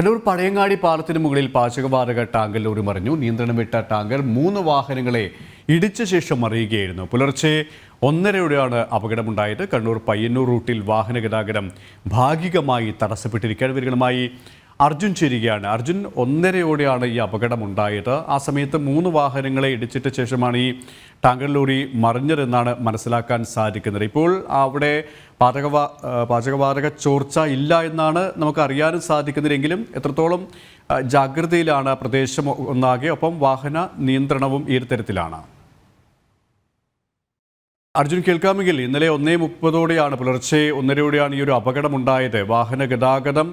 കണ്ണൂർ പഴയങ്ങാടി പാലത്തിന് മുകളിൽ പാചകവാതക ടാങ്കർ ലോറി മറിഞ്ഞു. നിയന്ത്രണം വിട്ട ടാങ്കർ മൂന്ന് വാഹനങ്ങളെ ഇടിച്ച ശേഷം മറിയുകയായിരുന്നു. പുലർച്ചെ ഒന്നരയോടെയാണ് അപകടമുണ്ടായത്. കണ്ണൂർ പയ്യന്നൂർ റൂട്ടിൽ വാഹന ഗതാഗതം ഭാഗികമായി തടസ്സപ്പെട്ടിരിക്കുകയാണ്. ഇവരുമായി അർജുൻ ചേരുകയാണ്. അർജുൻ ഒന്നരയോടെയാണ് ഈ അപകടം ഉണ്ടായത് ആ സമയത്ത് മൂന്ന് വാഹനങ്ങളെ ഇടിച്ചിട്ട ശേഷമാണ് ഈ ടാങ്കർ ലോറി മറിഞ്ഞതെന്നാണ് മനസ്സിലാക്കാൻ സാധിക്കുന്നത്. ഇപ്പോൾ അവിടെ പാചകവാ പാചകവാതക ചോർച്ച ഇല്ല എന്നാണ് നമുക്ക് അറിയാനും സാധിക്കുന്നതെങ്കിലും എത്രത്തോളം ജാഗ്രതയിലാണ് പ്രദേശം ഒന്നാകെ ഒപ്പം വാഹന നിയന്ത്രണവും ഈ തരത്തിലാണ്. അർജുൻ കേൾക്കാമെങ്കിൽ ഇന്നലെ ഒന്നേ മുപ്പതോടെയാണ് പുലർച്ചെ ഒന്നരയോടെയാണ് ഈ ഒരു അപകടമുണ്ടായത്. വാഹന ഗതാഗതം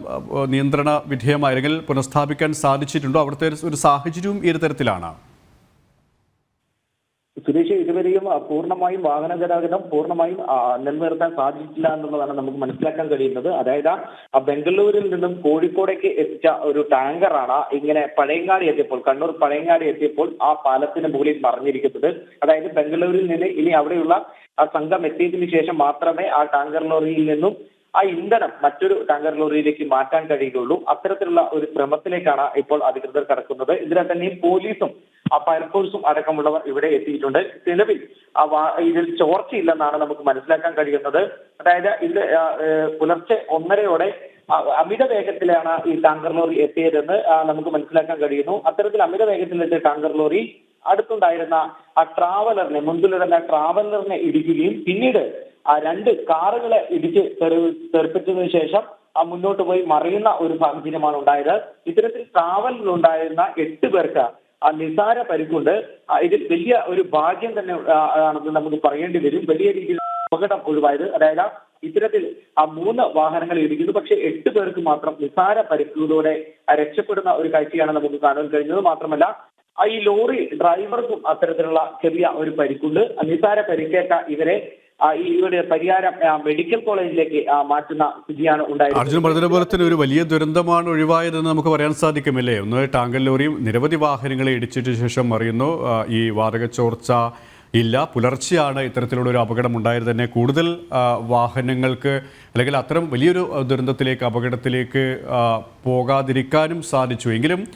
നിയന്ത്രണ വിധേയമായിരുന്നെങ്കിൽ പുനഃസ്ഥാപിക്കാൻ സാധിച്ചിട്ടുണ്ടോ? അവിടുത്തെ ഒരു സാഹചര്യവും ഈ തരത്തിലാണ്. സുരേഷ് ഇതുവരെയും പൂർണമായും വാഹന ഗതാഗതം പൂർണമായും നിലനിർത്താൻ സാധിച്ചിട്ടില്ല എന്നുള്ളതാണ് നമുക്ക് മനസ്സിലാക്കാൻ കഴിയുന്നത്. അതായത് ആ ബംഗളൂരിൽ നിന്നും കോഴിക്കോടേക്ക് എത്തിച്ച ഒരു ടാങ്കറാണ് ഇങ്ങനെ പഴയങ്ങാടി എത്തിയപ്പോൾ കണ്ണൂർ പഴയങ്ങാടി എത്തിയപ്പോൾ ആ പാലത്തിന് മുകളിൽ മറിഞ്ഞിരിക്കുന്നത്. അതായത് ബംഗളൂരിൽ നിന്ന് ഇനി അവിടെയുള്ള ആ സംഘം എത്തിയതിനു ശേഷം മാത്രമേ ആ ടാങ്കർ ലോറിയിൽ നിന്നും ആ ഇന്ധനം മറ്റൊരു ടാങ്കർ ലോറിയിലേക്ക് മാറ്റാൻ കഴിയുകയുള്ളൂ. അത്തരത്തിലുള്ള ഒരു ശ്രമത്തിലേക്കാണ് ഇപ്പോൾ അധികൃതർ കടക്കുന്നത്. ഇതിനെ തന്നെ പോലീസും ആ ഫയർഫോഴ്സും അടക്കമുള്ളവർ ഇവിടെ എത്തിയിട്ടുണ്ട്. നിലവിൽ ആ ഇതിൽ ചോർച്ചയില്ലെന്നാണ് നമുക്ക് മനസ്സിലാക്കാൻ കഴിയുന്നത്. അതായത് ഇത് പുലർച്ചെ ഒന്നരയോടെ അമിത വേഗത്തിലാണ് ഈ ടാങ്കർ ലോറി എത്തിയതെന്ന് നമുക്ക് മനസ്സിലാക്കാൻ കഴിയുന്നു. അത്തരത്തിൽ അമിത വേഗത്തിലെത്തിയ ടാങ്കർ ലോറി അടുത്തുണ്ടായിരുന്ന ആ ട്രാവലറിനെ മുൻപിലിരുന്ന ട്രാവലറിനെ ഇടിക്കുകയും പിന്നീട് ആ രണ്ട് കാറുകളെ ഇടിച്ച് തെറി- തെറിപ്പിച്ചതിനു ശേഷം ആ മുന്നോട്ട് പോയി മറിയുന്ന ഒരു സാഹചര്യമാണ് ഉണ്ടായത്. ഇത്തരത്തിൽ ട്രാവലിൽ ഉണ്ടായിരുന്ന എട്ട് പേർക്ക് നിസാര പരിക്കുണ്ട്. ഇതിൽ വലിയ ഒരു ഭാഗ്യം തന്നെ ആണെന്ന് നമുക്ക് പറയേണ്ടി വരും. വലിയ രീതിയിൽ അപകടം ഒഴിവായത്. അതായത് ഇത്തരത്തിൽ ആ മൂന്ന് വാഹനങ്ങൾ ഇടിക്കുന്നു പക്ഷെ എട്ട് പേർക്ക് മാത്രം നിസാര പരിക്കുകളോടെ രക്ഷപ്പെടുന്ന ഒരു കാഴ്ചയാണ് നമുക്ക് കാണാൻ കഴിഞ്ഞത്. മാത്രമല്ല ഈ ലോറി ഡ്രൈവർക്കും അത്തരത്തിലുള്ള ചെറിയ ഒരു പരിക്കുണ്ട്. നിസാര പരിക്കേറ്റ ഇവരെ ഇവിടെ പരിഹാരം മെഡിക്കൽ കോളേജിലേക്ക് മാറ്റുന്ന സ്ഥിതിയാണ് ഉണ്ടായത് അർജുൻ പറഞ്ഞതുപോലെ ഒരു വലിയ ദുരന്തമാണ് ഒഴിവായതെന്ന് നമുക്ക് പറയാൻ സാധിക്കുമല്ലേ? ഒന്ന് ടാങ്കർ ലോറിയും നിരവധി വാഹനങ്ങളെ ഇടിച്ചിട്ട് ശേഷം അറിയുന്നു. ഈ വാതക ചോർച്ച ഇല്ല. പുലർച്ചെയാണ് ഇത്തരത്തിലുള്ള ഒരു അപകടം ഉണ്ടായത് തന്നെ. കൂടുതൽ വാഹനങ്ങൾക്ക് അല്ലെങ്കിൽ അത്തരം വലിയൊരു ദുരന്തത്തിലേക്ക് അപകടത്തിലേക്ക് പോകാതിരിക്കാനും സാധിച്ചു. എങ്കിലും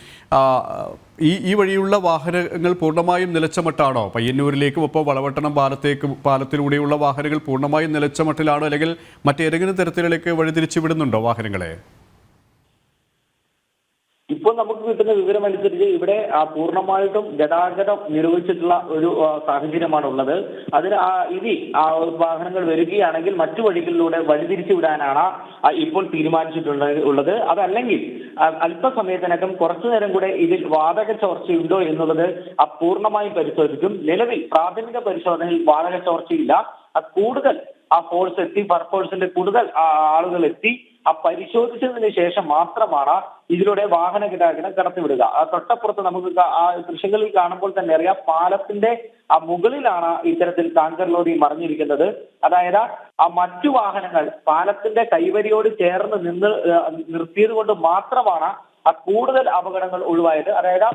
ഈ ഈ വഴിയുള്ള വാഹനങ്ങൾ പൂർണമായും നിലച്ചമട്ടാണോ പയ്യന്നൂരിലേക്കും ഒപ്പം വളവട്ടണം പാലത്തേക്കും പാലത്തിലൂടെയുള്ള വാഹനങ്ങൾ പൂർണമായും നിലച്ചമട്ടിലാണോ അല്ലെങ്കിൽ മറ്റേതെങ്കിലും തരത്തിലേക്ക് വഴിതിരിച്ചു വിടുന്നുണ്ടോ വാഹനങ്ങളെ? ഇപ്പോൾ നമുക്ക് കിട്ടുന്ന വിവരം അനുസരിച്ച് ഇവിടെ പൂർണമായിട്ടും ഗതാഗതം നിരോധിച്ചിട്ടുള്ള ഒരു സാഹചര്യമാണ് ഉള്ളത്. അതിന് ഇനി ആ വാഹനങ്ങൾ വരികയാണെങ്കിൽ മറ്റു വഴികളിലൂടെ വഴിതിരിച്ചു വിടാനാണ് ഇപ്പോൾ തീരുമാനിച്ചിട്ടുള്ളത് ഉള്ളത്. അതല്ലെങ്കിൽ അല്പസമയത്തിനകം കുറച്ചു നേരം കൂടെ ഇതിൽ വാതക ചോർച്ചയുണ്ടോ എന്നുള്ളത് പൂർണമായും പരിശോധിക്കും. നിലവിൽ പ്രാഥമിക പരിശോധനയിൽ വാതക ചോർച്ചയില്ല. കൂടുതൽ ആ ഫോഴ്സ് എത്തി ഫയർഫോഴ്സിന്റെ കൂടുതൽ ആളുകൾ എത്തി ആ പരിശോധിച്ചതിന് ശേഷം മാത്രമാണ് ഇതിലൂടെ വാഹന ഗതാഗതം കടത്തിവിടുക. ആ തൊട്ടപ്പുറത്ത് നമുക്ക് ആ ദൃശ്യങ്ങളിൽ കാണുമ്പോൾ തന്നെ അറിയാം പാലത്തിന്റെ ആ മുകളിലാണ് ഇത്തരത്തിൽ ടാങ്കർ ലോറി മറിഞ്ഞിരിക്കുന്നത്. അതായത് ആ മറ്റു വാഹനങ്ങൾ പാലത്തിന്റെ കൈവരിയോട് ചേർന്ന് നിന്ന് നിർത്തിയത് കൊണ്ട് മാത്രമാണ് ആ കൂടുതൽ അപകടങ്ങൾ ഒഴിവായത്. അതായത്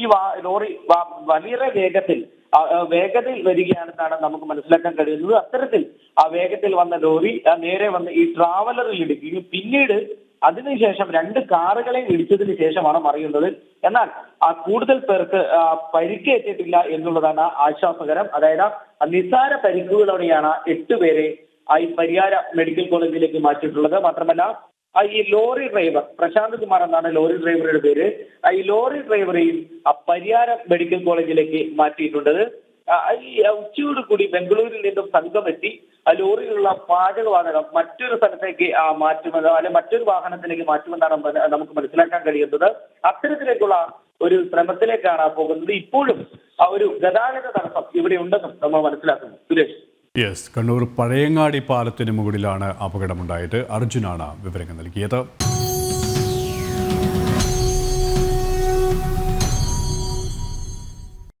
ഈ ലോറി വലിയ വേഗത്തിൽ വേഗതയിൽ വരികയാണെന്നാണ് നമുക്ക് മനസ്സിലാക്കാൻ കഴിയുന്നത്. അത്തരത്തിൽ ആ വേഗത്തിൽ വന്ന ലോറി നേരെ വന്ന് ഈ ട്രാവലറിൽ ഇടിക്കുകയും പിന്നീട് അതിനുശേഷം രണ്ട് കാറുകളെയും ഇടിച്ചതിന് ശേഷമാണ് അറിയുന്നത് എന്നാൽ ആ കൂടുതൽ പേർക്ക് പരിക്കേറ്റിട്ടില്ല എന്നുള്ളതാണ് ആശ്വാസകരം. അതായത് നിസ്സാര പരിക്കുകളോടെയാണ് എട്ടുപേരെ ഈ പരിയാര മെഡിക്കൽ കോളേജിലേക്ക് മാറ്റിയിട്ടുള്ളത്. മാത്രമല്ല ഈ ലോറി ഡ്രൈവർ പ്രശാന്ത് കുമാർ എന്നാണ് ലോറി ഡ്രൈവറുടെ പേര്. ഈ ലോറി ഡ്രൈവറെയും പരിയാരം മെഡിക്കൽ കോളേജിലേക്ക് മാറ്റിയിട്ടുണ്ട്. ഉച്ചയോട് കൂടി ബംഗളൂരിൽ നിന്നും സംഘം എത്തി ആ ലോറിയിലുള്ള പാചകവാതകം മറ്റൊരു സ്ഥലത്തേക്ക് മാറ്റുമെന്ന് അല്ലെ മറ്റൊരു വാഹനത്തിലേക്ക് മാറ്റുമെന്നാണ് മന- നമുക്ക് മനസ്സിലാക്കാൻ കഴിയുന്നത്. അത്തരത്തിലേക്കുള്ള ഒരു ശ്രമത്തിലേക്കാണ് പോകുന്നത്. ഇപ്പോഴും ആ ഒരു ഗതാഗത തടസ്സം ഇവിടെ ഉണ്ടെന്നും നമ്മൾ മനസ്സിലാക്കുന്നു. സുരേഷ്. യെസ് കണ്ണൂർ പഴയങ്ങാടി പാലത്തിന് മുകളിലാണ് അപകടമുണ്ടായത്. അർജുനാണ് വിവരങ്ങൾ നൽകിയത്.